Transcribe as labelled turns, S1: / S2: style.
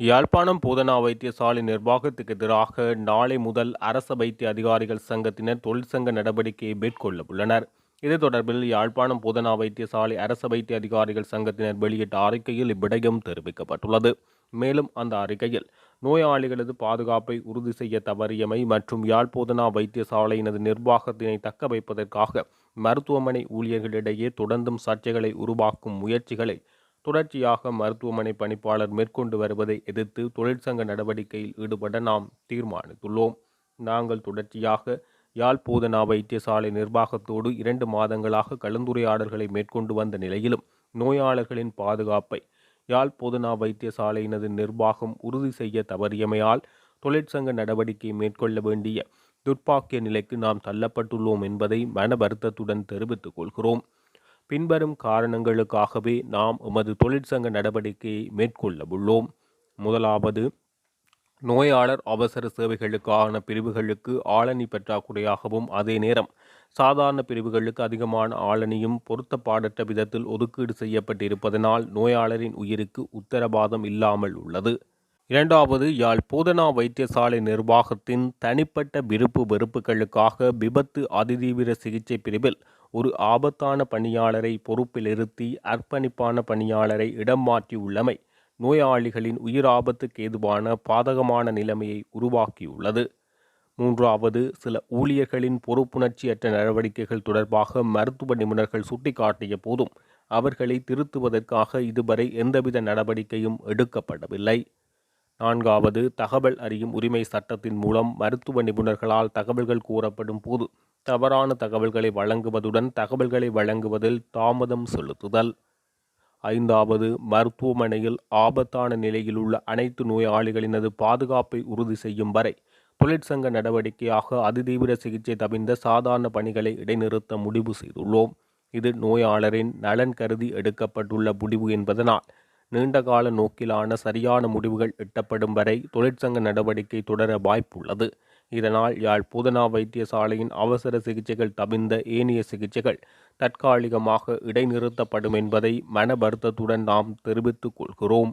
S1: யாழ்ப்பாணம் பூதனா வைத்தியசாலை நிர்வாகத்துக்கு எதிராக நாளை முதல் அரச வைத்திய அதிகாரிகள் சங்கத்தினர் தொழிற்சங்க நடவடிக்கையை மேற்கொள்ள உள்ளனர். இது தொடர்பில் யாழ்ப்பாணம் பூதனா வைத்தியசாலை அரச வைத்திய அதிகாரிகள் சங்கத்தினர் வெளியிட்ட அறிக்கையில் இவ்விடயம் தெரிவிக்கப்பட்டுள்ளது. மேலும் அந்த அறிக்கையில் நோயாளிகளது பாதுகாப்பை உறுதி செய்ய தவறியமை மற்றும் யாழ் போதனா வைத்தியசாலையினது நிர்வாகத்தினை தக்க வைப்பதற்காக மருத்துவமனை ஊழியர்களிடையே தொடர்ந்தும் சர்ச்சைகளை உருவாக்கும் முயற்சிகளை தொடர்ச்சியாக மருத்துவமனை பணிப்பாளர் மேற்கொண்டு வருவதை எதிர்த்து தொழிற்சங்க நடவடிக்கையில் ஈடுபட நாம் தீர்மானித்துள்ளோம். நாங்கள் தொடர்ச்சியாக யாழ் போதனா வைத்தியசாலை நிர்வாகத்தோடு இரண்டு மாதங்களாக கலந்துரையாடல்களை மேற்கொண்டு வந்த நிலையிலும் நோயாளர்களின் பாதுகாப்பை யாழ் போதனா வைத்தியசாலையினது நிர்வாகம் உறுதி செய்ய தவறியமையால் தொழிற்சங்க நடவடிக்கை மேற்கொள்ள வேண்டிய துர்ப்பாக்கிய நிலைக்கு நாம் தள்ளப்பட்டுள்ளோம் என்பதை மன வருத்தத்துடன் தெரிவித்துக் கொள்கிறோம். பின்வரும் காரணங்களுக்காகவே நாம் எமது தொழிற்சங்க நடவடிக்கையை மேற்கொள்ள உள்ளோம் முதலாவது நோயாளர் அவசர சேவைகளுக்கான பிரிவுகளுக்கு ஆளணி பற்றாக்குறையாகவும் அதே நேரம் சாதாரண பிரிவுகளுக்கு அதிகமான ஆளணியும் பொருத்தப்பாடற்ற விதத்தில் ஒதுக்கீடு செய்யப்பட்டிருப்பதனால் நோயாளரின் உயிருக்கு உத்தரவாதம் இல்லாமல் உள்ளது. இரண்டாவது யாழ் போதனா வைத்தியசாலை நிர்வாகத்தின் தனிப்பட்ட விருப்பு வெறுப்புகளுக்காக விபத்து அதிதீவிர சிகிச்சை பிரிவில் ஒரு ஆபத்தான பணியாளரை பொறுப்பிலிருத்தி அர்ப்பணிப்பான பணியாளரை இடம் மாற்றியுள்ளமை நோயாளிகளின் உயிராபத்துக்கு ஏதுவான பாதகமான நிலைமையை உருவாக்கியுள்ளது. மூன்றாவது சில ஊழியர்களின் பொறுப்புணர்ச்சியற்ற நடவடிக்கைகள் தொடர்பாக மருத்துவ நிபுணர்கள் சுட்டிக்காட்டிய போதும் அவர்களை திருத்துவதற்காக இதுவரை எந்தவித நடவடிக்கையும் எடுக்கப்படவில்லை. நான்காவது தகவல் அறியும் உரிமை சட்டத்தின் மூலம் மருத்துவ நிபுணர்களால் தகவல்கள் கூறப்படும் போது தவறான தகவல்களை வழங்குவதுடன் தகவல்களை வழங்குவதில் தாமதம் செலுத்துதல். ஐந்தாவது மருத்துவமனையில் ஆபத்தான நிலையில் உள்ள அனைத்து நோயாளிகளினது பாதுகாப்பை உறுதி செய்யும் வரை தொழிற்சங்க நடவடிக்கையாக அதிதீவிர சிகிச்சை தவிர்ந்த சாதாரண பணிகளை இடைநிறுத்த முடிவு செய்துள்ளோம். இது நோயாளரின் நலன் கருதி எடுக்கப்பட்டுள்ள முடிவு என்பதனால் நீண்டகால நோக்கிலான சரியான முடிவுகள் எட்டப்படும் வரை தொழிற்சங்க நடவடிக்கை தொடர வாய்ப்புள்ளது. இதனால் யாழ் புதனா வைத்தியசாலையின் அவசர சிகிச்சைகள் தவிர்ந்த ஏனைய சிகிச்சைகள் தற்காலிகமாக இடைநிறுத்தப்படும் என்பதை மன வருத்தத்துடன் நாம் தெரிவித்துக் கொள்கிறோம்.